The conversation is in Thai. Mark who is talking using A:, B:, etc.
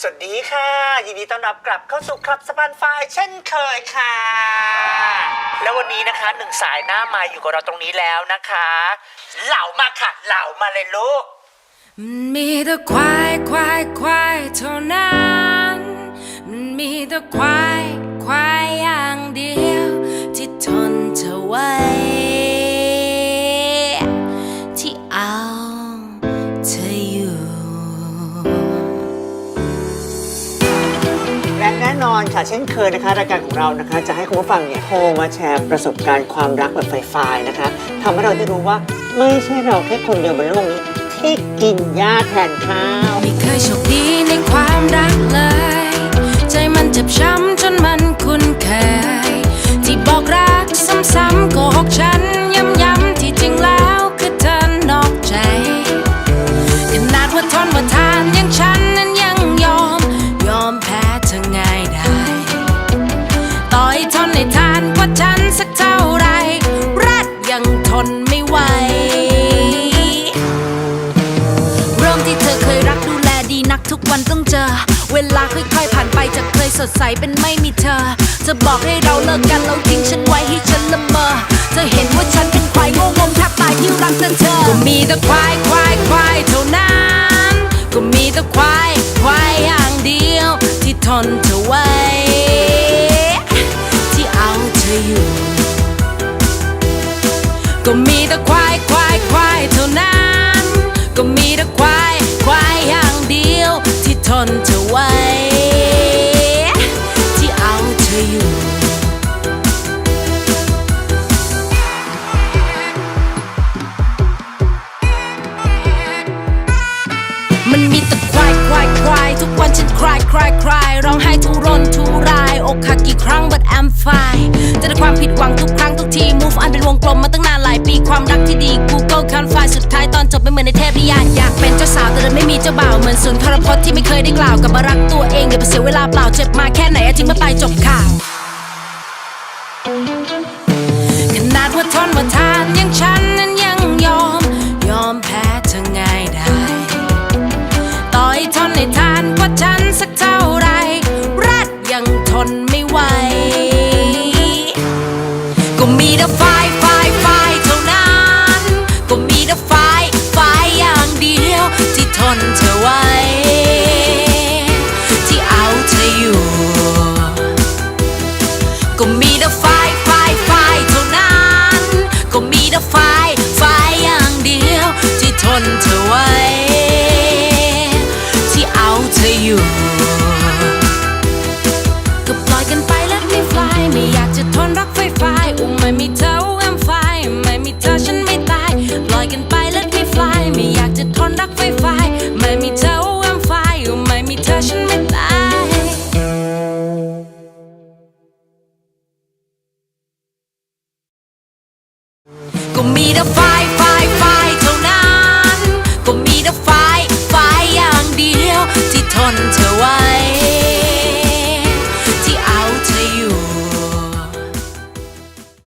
A: สวัสดีค่ะ ยินดีต้อนรับกลับเข้าสู่คลับสปันไฟเช่นเคยค่ะ แล้ววันนี้นะคะหนึ่งสายหน้ามาอยู่กับเราตรงนี้แล้วนะคะ เหล่ามาค่ะ เหล่ามาเลยลูก
B: มันมีแต่ควายควายควายเท่านั้น มันมีแต่ควาย น่
A: นอนค่ะ เช่นเคยนะคะ รายการของเรานะคะ จะให้คุณผู้ฟังเนี่ยโทรมาแชร์ประสบการณ์ความรักแบบไฟๆนะคะทำให้เราได้รู้ว่าไม่ใช่เราแค่คนเดียวบนโลกนี้ที่กินหญ้าแทนข้าว
B: ไม่เคยโชคดีในความรักเลย ใจมันเจ็บช้ำจนมันคุ้นเคย ที่บอกรักซ้ำๆโกหกฉันย้ำๆที่จริงแล้วคือเธอนอกใจขนาดว่าทนว่าทาน ทุกวันต้องเจอ เวลาค่อยๆผ่านไปจากเคยสดใสเป็นไม่มีเธอ จะบอกให้เราเลิกกันแล้วทิ้งฉันไว้ให้ฉันละเมอเธอเห็นว่าฉันเป็นควายโง่งงแทบตายที่รักแต่เธอก็มีแต่ควายควายควายเท่านั้นก็มีแต่ควายควายอย่างเดียวที่ทนเธอไว้ นคลายคลายคลายร้องไห้ทุรนทุรายอกหักกี่ครั้ง but I'm fine เจอแต่ความผิดหวังทุกครั้งทุกที move on เป็นวงกลมมาตั้งนานหลายปีความรักที่ดี Google can't find สุดท้ายตอนจบไม่เหมือนในเทพนิยายอยากเป็นเจ้าสาวแต่ไม่มีเจ้าบ่าวเหมือนสุนทรพจน์ที่ไม่เคยได้กล่าวกับมารักตัวเองอย่าไปเสียเวลาเปล่าเจ็บมาแค่ไหนอะทิ้งมาไปจบข่าวขนาดว่าทนว่าทานยังฉัน ก็มีแต่ไฟไฟไฟเท่านั้น ก็มีแต่ไฟไฟอย่างเดียว ที่ทนเธอไว้ ที่เอาเธออยู่ ก็มีแต่ไฟ รักไฟไฟไม่มีเธอ I'm fine อุ้มไม่มีเธอฉันไม่ตายก็มีแต่ไฟ